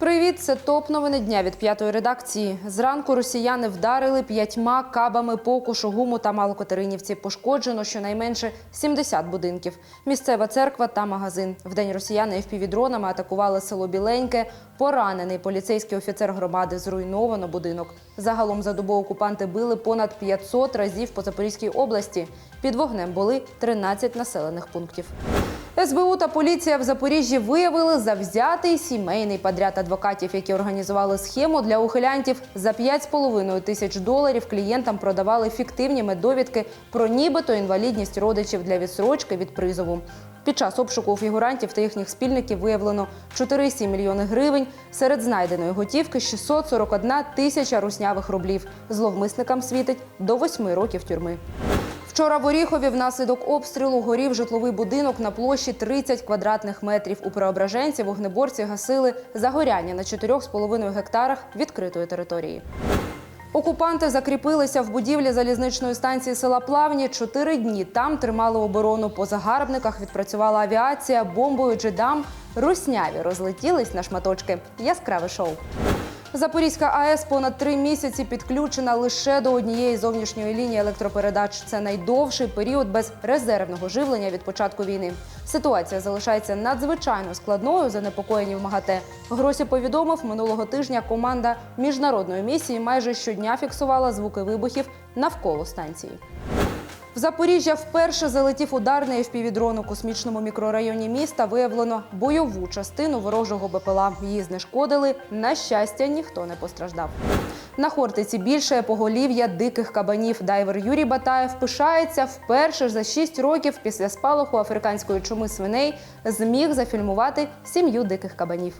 Привіт, це топ новини дня від п'ятої редакції. Зранку росіяни вдарили п'ятьма кабами по Кушугуму та Малокатеринівці. Пошкоджено щонайменше 70 будинків. Місцева церква та магазин. Вдень росіяни FPV-дронами атакували село Біленьке. Поранений поліцейський офіцер громади зруйновано будинок. Загалом за добу окупанти били понад 500 разів по Запорізькій області. Під вогнем були 13 населених пунктів. СБУ та поліція в Запоріжжі виявили завзятий сімейний подряд адвокатів, які організували схему для ухилянтів. За 5,5 тисяч доларів клієнтам продавали фіктивні медовідки про нібито інвалідність родичів для відсрочки від призову. Під час обшуку фігурантів та їхніх спільників виявлено 4,7 мільйони гривень. Серед знайденої готівки 641 тисяча руснявих рублів. Зловмисникам світить до 8 років тюрми. Вчора в Оріхові внаслідок обстрілу горів житловий будинок на площі 30 квадратних метрів. У Преображенці вогнеборці гасили загоряння на 4,5 гектарах відкритої території. Окупанти закріпилися в будівлі залізничної станції села Плавні. Чотири дні там тримали оборону. По загарбниках відпрацювала авіація, бомбою джедам. Русняві розлетілись на шматочки. Яскраве шоу. Запорізька АЕС понад три місяці підключена лише до однієї зовнішньої лінії електропередач. Це найдовший період без резервного живлення від початку війни. Ситуація залишається надзвичайно складною. Занепокоєні в МАГАТЕ. Гросі повідомив минулого тижня. Команда міжнародної місії майже щодня фіксувала звуки вибухів навколо станції. В Запоріжжя вперше залетів ударний FPV-дрон у космічному мікрорайоні міста. Виявлено бойову частину ворожого БПЛА. Її знешкодили. На щастя, ніхто не постраждав. На Хортиці більше поголів'я диких кабанів. Дайвер Юрій Батаєв пишається вперше за 6 років після спалаху африканської чуми свиней зміг зафільмувати сім'ю диких кабанів.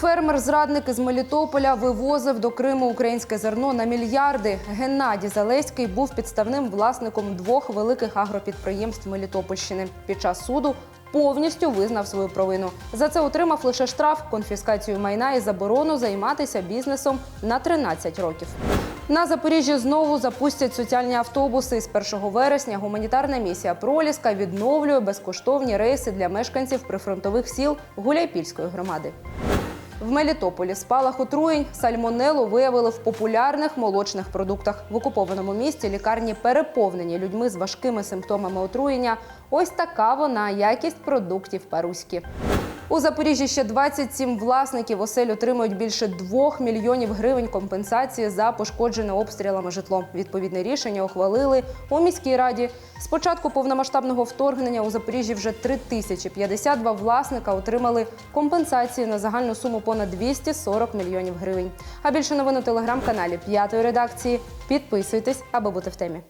Фермер-зрадник із Мелітополя вивозив до Криму українське зерно на мільярди. Геннадій Залеський був підставним власником двох великих агропідприємств Мелітопольщини. Під час суду повністю визнав свою провину. За це отримав лише штраф, конфіскацію майна і заборону займатися бізнесом на 13 років. На Запоріжжі знову запустять соціальні автобуси. З 1 вересня гуманітарна місія Проліска відновлює безкоштовні рейси для мешканців прифронтових сіл Гуляйпільської громади. В Мелітополі спалах отруєнь сальмонелу виявили в популярних молочних продуктах. В окупованому місті лікарні переповнені людьми з важкими симптомами отруєння. Ось така вона якість продуктів Паруські. У Запоріжжі ще 27 власників осель отримують більше 2 мільйонів гривень компенсації за пошкоджене обстрілами житло. Відповідне рішення ухвалили у міській раді. З початку повномасштабного вторгнення у Запоріжжі вже 3052 власника отримали компенсації на загальну суму понад 240 мільйонів гривень. А більше новин у телеграм-каналі п'ятої редакції. Підписуйтесь, аби бути в темі.